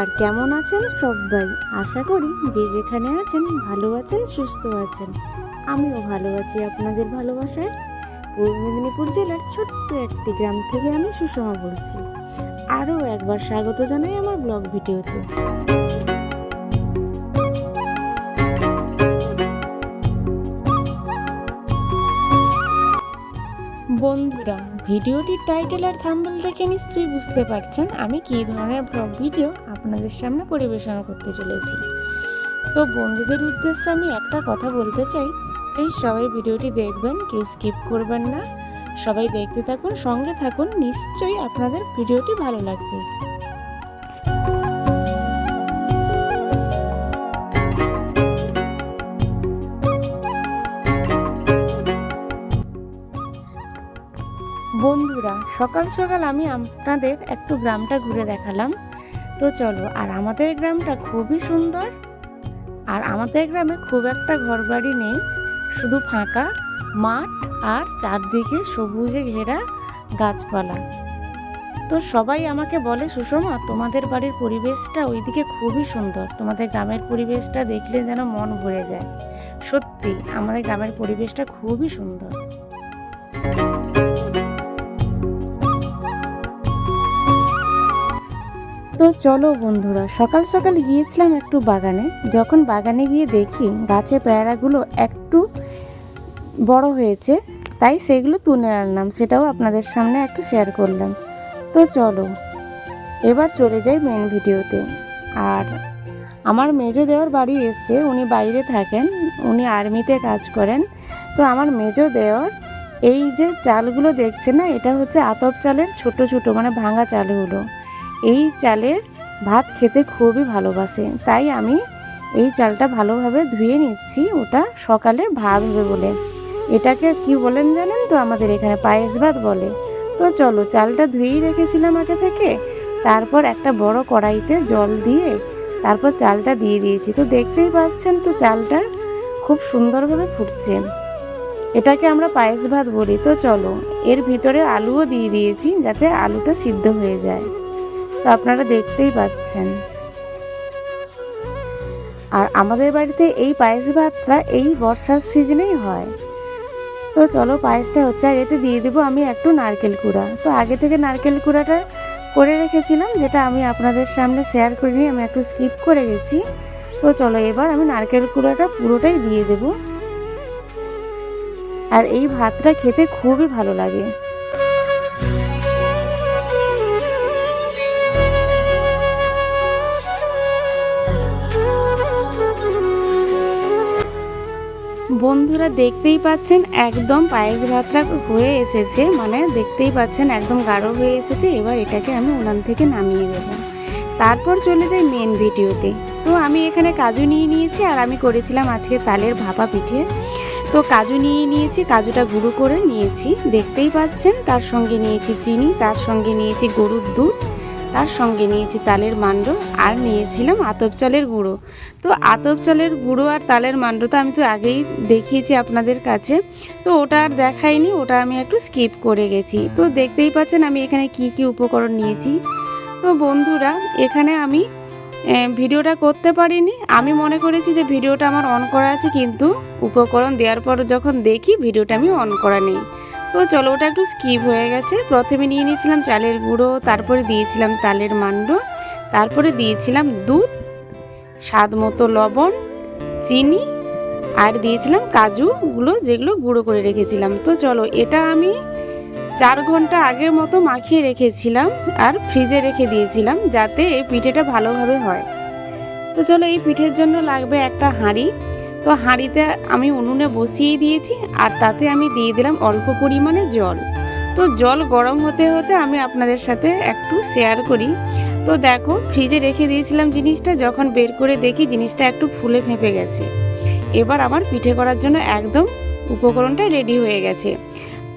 নমস্কার কেমন আছেন সবাই? আশা করি যে যেখানে আছেন ভালো আছেন, সুস্থ আছেন। আমিও ভালো আছি আপনাদের ভালোবাসায়। পূর্ব মেদিনীপুর জেলার ছোট্ট একটি গ্রাম থেকে আমি সুষমা বলছি। আরও একবার স্বাগত জানাই আমার ব্লগ ভিডিওতে। বন্ধুরা, ভিডিওটির টাইটেল আর থাম্বনেল দেখে নিশ্চয়ই বুঝতে পারছেন আমি কী ধরনের ব্লগ ভিডিও আপনাদের সামনে পরিবেশন করতে চলেছি। তো বন্ধুদের উদ্দেশ্যে আমি একটা কথা বলতে চাই। প্লিজ সবাই ভিডিওটি দেখবেন, কেউ স্কিপ করবেন না। সবাই দেখতে থাকুন, সঙ্গে থাকুন, নিশ্চয়ই আপনাদের ভিডিওটি ভালো লাগবে। সকাল সকাল আমি আপনাদের একটু গ্রামটা ঘুরে দেখালাম। তো চলো, আর আমাদের গ্রামটা খুবই সুন্দর। আর আমাদের গ্রামে খুব একটা ঘরবাড়ি নেই। শুধু ফাঁকা মাঠ আর চারদিকে সবুজে ঘেরা গাছপালা। তো সবাই আমাকে বলে, সুষমা, তোমাদের বাড়ির পরিবেশটা ওইদিকে খুবই সুন্দর। তোমাদের গ্রামের পরিবেশটা দেখলে যেন মন ভরে যায়। সত্যি, আমাদের গ্রামের পরিবেশটা খুবই সুন্দর। তো চলো বন্ধুরা, সকাল সকাল গিয়েছিলাম একটু বাগানে। যখন বাগানে গিয়ে দেখি গাছে পেয়ারাগুলো একটু বড় হয়েছে, তাই সেগুলো তুলে আনলাম, সেটাও আপনাদের সামনে একটু শেয়ার করলাম। তো চলো, এবার চলে যাই মেন ভিডিওতে। আর আমার মেজো দেওয়ার বাড়ি এসছে, উনি বাইরে থাকেন, উনি আর্মিতে কাজ করেন। তো আমার মেজো দেওয়ার এই যে চালগুলো দেখছে না, এটা হচ্ছে আতপ চালের ছোট ছোট মানে ভাঙা চালগুলো। এই চালের ভাত খেতে খুবই ভালোবাসে। তাই আমি এই চালটা ভালোভাবে ধুয়ে নিচ্ছি, ওটা সকালে ভাত হবে বলে। এটাকে কি বলেন জানেন তো? আমাদের এখানে পায়েস ভাত বলে। তো চলো, চালটা ধুয়েই রেখেছিলাম আগে থেকে। তারপর একটা বড় কড়াইতে জল দিয়ে তারপর চালটা দিয়ে দিয়েছি। তো দেখতেই পাচ্ছেন তো চালটা খুব সুন্দরভাবে ফুটছে। এটাকে আমরা পায়েস ভাত বলি। তো চলো, এর ভিতরে আলুও দিয়ে দিয়েছি যাতে আলুটা সিদ্ধ হয়ে যায়। তো আপনারা দেখতেই পাচ্ছেন। আর আমাদের বাড়িতে এই পায়েস ভাতটা এই বর্ষার সিজনেই হয়। তো চলো পায়েসটা হচ্ছে, আর এতে দিয়ে দেবো আমি একটু নারকেল কুড়া। তো আগে থেকে নারকেল কুড়াটা করে রেখেছিলাম, যেটা আমি আপনাদের সামনে শেয়ার করিনি, আমি একটু স্কিপ করে গেছি। তো চলো এবার আমি নারকেল কুড়াটা পুরোটাই দিয়ে দেব। আর এই ভাতটা খেতে খুবই ভালো লাগে। বন্ধুরা দেখতেই পাচ্ছেন, একদম পায়েস ভাতটা হয়ে এসেছে। মানে দেখতেই পাচ্ছেন, একদম গাঢ় হয়ে এসেছে। এবার এটাকে আমি উনান থেকে নামিয়ে দেব। তারপর চলে যাই মেন ভিডিওতে। তো আমি এখানে কাজু নিয়ে নিয়েছি, আর আমি করেছিলাম আজকে তালের ভাপা পিঠে। তো কাজু নিয়ে নিয়েছি, কাজুটা গুঁড়ো করে নিয়েছি। দেখতেই পাচ্ছেন, তার সঙ্গে নিয়েছি চিনি, তার সঙ্গে নিয়েছি গরুর দুধ। তার সঙ্গে নিয়েছি তালের মান্ড আর নিয়েছিলাম আতপ চালের গুঁড়ো। তো আতপ চালের গুঁড়ো আর তালের মান্ড তো আমি তো আগেই দেখিয়েছি আপনাদের কাছে। তো ওটা আর দেখাইনি, ওটা আমি একটু স্কিপ করে গেছি। তো দেখতেই পাচ্ছেন আমি এখানে কি কি উপকরণ নিয়েছি। তো বন্ধুরা, এখানে আমি ভিডিওটা করতে পারিনি। আমি মনে করেছি যে ভিডিওটা আমার অন করা আছে, কিন্তু উপকরণ দেওয়ার পর যখন দেখি, ভিডিওটা আমি অন করা নেই। তো চলো, ওটা একটু স্কিপ হয়ে গেছে। প্রথমে নিয়ে নিয়েছিলাম চালের গুঁড়ো, তারপরে দিয়েছিলাম তালের মান্ড, তারপরে দিয়েছিলাম দুধ, স্বাদ মতো লবণ, চিনি, আর দিয়েছিলাম কাজুগুলো যেগুলো গুঁড়ো করে রেখেছিলাম। তো চলো, এটা আমি চার ঘণ্টা আগের মতো মাখিয়ে রেখেছিলাম আর ফ্রিজে রেখে দিয়েছিলাম, যাতে এই পিঠেটা ভালোভাবে হয়। তো চলো, এই পিঠের জন্য লাগবে একটা হাঁড়ি। তো হাঁড়িতে আমি উনুনে বসিয়ে দিয়েছি আর তাতে আমি দিয়ে দিলাম অল্প পরিমাণে জল। তো জল গরম হতে হতে আমি আপনাদের সাথে একটু শেয়ার করি। তো দেখো ফ্রিজে রেখে দিয়েছিলাম জিনিসটা, যখন বের করে দেখি জিনিসটা একটু ফুলে ফেঁপে গেছে। এবার আমার পিঠে করার জন্য একদম উপকরণটা রেডি হয়ে গেছে।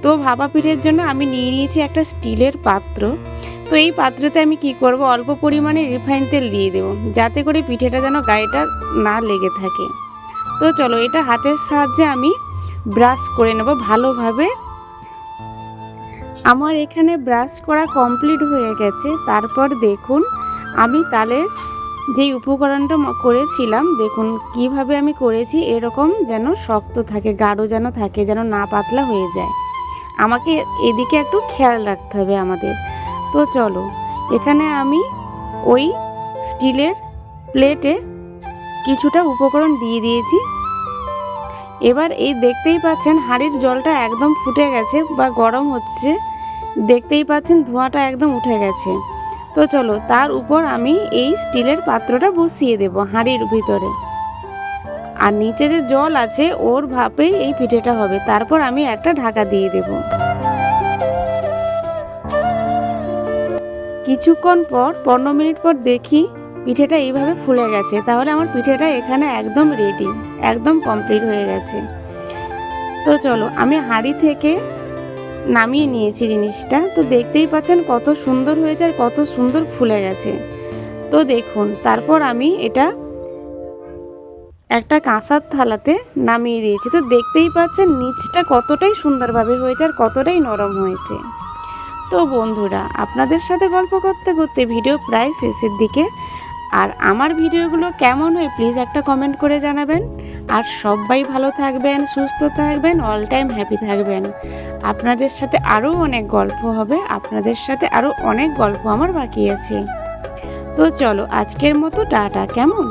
তো ভাপা পিঠের জন্য আমি নিয়ে নিয়েছি একটা স্টিলের পাত্র। তো এই পাত্রতে আমি কি করব? অল্প পরিমাণে রিফাইন তেল দিয়ে দেবো, যাতে করে পিঠেটা যেন গায়েটা না লেগে থাকে। তো চলো, এটা হাতের সাহায্যে আমি ব্রাশ করে নেব ভালোভাবে। আমার এখানে ব্রাশ করা কমপ্লিট হয়ে গেছে। তারপর দেখুন, আমি তালের যেই উপকরণটা করেছিলাম, দেখুন কীভাবে আমি করেছি, এরকম যেন শক্ত থাকে, গাঢ় যেন থাকে, যেন না পাতলা হয়ে যায়। আমাকে এদিকে একটু খেয়াল রাখতে হবে আমাদের। তো চলো, এখানে আমি ওই স্টিলের প্লেটে কিছুটা উপকরণ দিয়ে দিয়েছি। এবার এই দেখতেই পাচ্ছেন হাঁড়ির জলটা একদম ফুটে গেছে বা গরম হচ্ছে। দেখতেই পাচ্ছেন ধোঁয়াটা একদম উঠে গেছে। তো চলো, তার উপর আমি এই স্টিলের পাত্রটা বসিয়ে দেব হাঁড়ির ভিতরে। আর নিচে যে জল আছে, ওর ভাপেই এই পিঠেটা হবে। তারপর আমি একটা ঢাকা দিয়ে দেব। কিছুক্ষণ পর, পনেরো মিনিট পর দেখি পিঠেটা এইভাবে ফুলে গেছে। তাহলে আমার পিঠেটা এখানে একদম রেডি একদম কমপ্লিট হয়ে গেছে। তো চলো, আমি হাঁড়ি থেকে নামিয়ে নিয়েছি জিনিসটা। তো দেখতেই পাচ্ছেন কত সুন্দর হয়েছে আর কত সুন্দর ফুলে গেছে। তো দেখুন, তারপর আমি এটা একটা কাঁসার থালাতে নামিয়ে দিয়েছি। তো দেখতেই পাচ্ছেন নিচটা কতটাই সুন্দরভাবে হয়েছে আর কতটাই নরম হয়েছে। তো বন্ধুরা, আপনাদের সাথে গল্প করতে করতে ভিডিও প্রায় শেষের দিকে আর আমার ভিডিওগুলো কেমন হয় প্লিজ একটা কমেন্ট করে জানাবেন। আর সবাই ভালো থাকবেন, সুস্থ থাকবেন অল টাইম হ্যাপি থাকবেন। আপনাদের সাথে আরও অনেক গল্প হবে, আপনাদের সাথে আরও অনেক গল্প আমার বাকি আছে। তো চলো আজকের মতো, টাটা, কেমন?